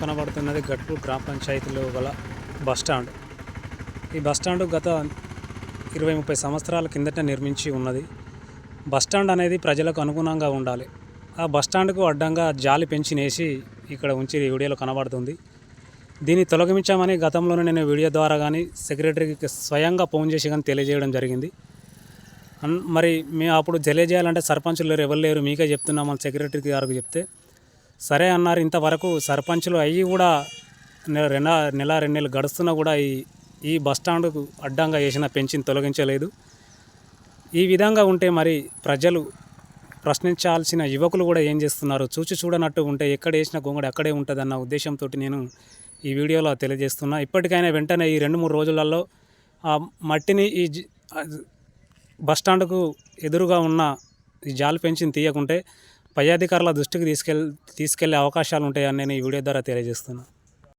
కనబడుతున్నది గట్పూర్ గ్రామ పంచాయతీలో గల బస్టాండ్ ఈ బస్టాండ్ గత ఇరవై ముప్పై సంవత్సరాల కిందట నిర్మించి ఉన్నది. బస్టాండ్ అనేది ప్రజలకు అనుగుణంగా ఉండాలి. ఆ బస్టాండ్కు అడ్డంగా జాలి పెంచినేసి ఇక్కడ ఉంచి వీడియోలో కనబడుతుంది. దీన్ని తొలగించామని గతంలోనే నేను వీడియో ద్వారా కానీ సెక్రటరీకి స్వయంగా ఫోన్ చేసి కానీ తెలియజేయడం జరిగింది. అన్ మరి మేము అప్పుడు తెలియజేయాలంటే సర్పంచులు లేరు ఎవరు లేరు మీకే చెప్తున్నామని సెక్రటరీ గారికి చెప్తే సరే అన్నారు. ఇంతవరకు సర్పంచులు అయ్యి కూడా నెల నెల రెండు నెలలు గడుస్తున్నా కూడా ఈ ఈ బస్ స్టాండ్కు అడ్డంగా వేసిన పెంచిని తొలగించలేదు. ఈ విధంగా ఉంటే మరి ప్రజలు ప్రశ్నించాల్సిన యువకులు కూడా ఏం చేస్తున్నారు? చూచి చూడనట్టు ఉంటే ఎక్కడ వేసిన గొంగడి అక్కడే ఉంటుందన్న ఉద్దేశంతో నేను ఈ వీడియోలో తెలియజేస్తున్నా. ఇప్పటికైనా వెంటనే ఈ రెండు మూడు రోజులలో ఆ మట్టిని ఈ జి- బస్ స్టాండ్కు ఎదురుగా ఉన్న ఈ జాలి పెంచిని తీయకుంటే పై అధికారుల దృష్టికి తీసుకెళ్ తీసుకెళ్ళే అవకాశాలు ఉంటాయని నేను ఈ వీడియో ద్వారా తెలియజేస్తున్నాను.